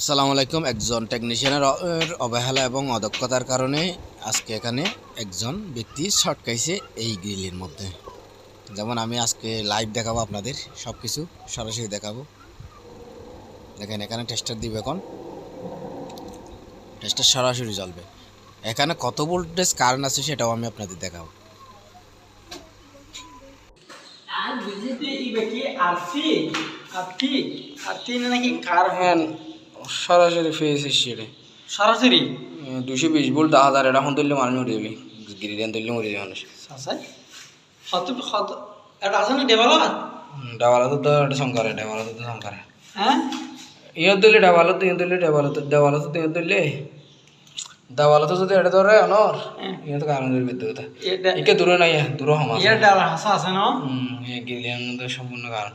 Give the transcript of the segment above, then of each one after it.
আসসালামু আলাইকুম। একজন টেকনিশিয়ানের অবহেলা এবং অদক্ষতার কারণে আজকে এখানে একজন ব্যক্তি ছটকাইছে এই গ্রিলের মধ্যে। যেমন আমি আজকে লাইভ দেখাবো আপনাদের সব কিছু সরাসরি দেখাবো। দেখেন, এখানে টেস্টার দিবে এখন। টেস্টার সরাসরি চলবে এখানে কত ভোল্টেজ কারেন্ট আছে সেটাও আমি আপনাদের দেখাবো। আর বিজেপি আরটি আরটি নাকি কার ভ্যান সরাসরি ফেস এসছে সরাসরি? দুশো বিশ ভোল্ট দশ হাজার এটা তুললে মানুষ মরে যাবে। গিরিডান তুললে মরে যাবে মানুষ। কত কত এটা আছে না ডেভেলপ ডাবালা তো এটা শঙ্করে ডাবালা তো শঙ্করে হ্যাঁ? ইয়ে তুললে ডাবালা তো ইয়ে ডাবালা তো ডাবালা তো ইয়ে তো যদি এটা ধরে অনর। ইয়ে তো কারণ বেঁধে কথা এটা দূরে নাই দূরে সমাজ ইয়ার ডাল হাসা আছে না? হুম গিলিয়ান তো সম্পূর্ণ কারণ।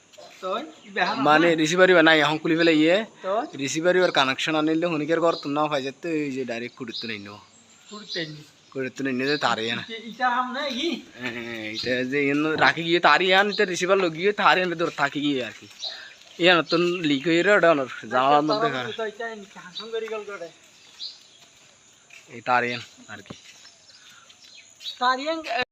মানে রিসিভার বানাই এখন খুলি ফেলে ইয়ে। রিসিভার ইবার কানেকশন আনিলে হুনিকের ঘর তো না পাই যেতে এই যে ডাইরেক্ট কুড়িতে নাই নো ফুরতেন কুড়িতে নাই নিতে তারে না ইটা হাম না ই এটা যে ইন রাখি গিয়ে তারি আন তে রিসিভার লগিয়ে তারি আনলে তোর থাকি গিয়ে আর কি। ইয়া নতুন লিক হয়ে রে ওটা জানালার মধ্যে খারাপ তো ইটা হাসন করি গল করে এই তারি আর কি। তারিয়াং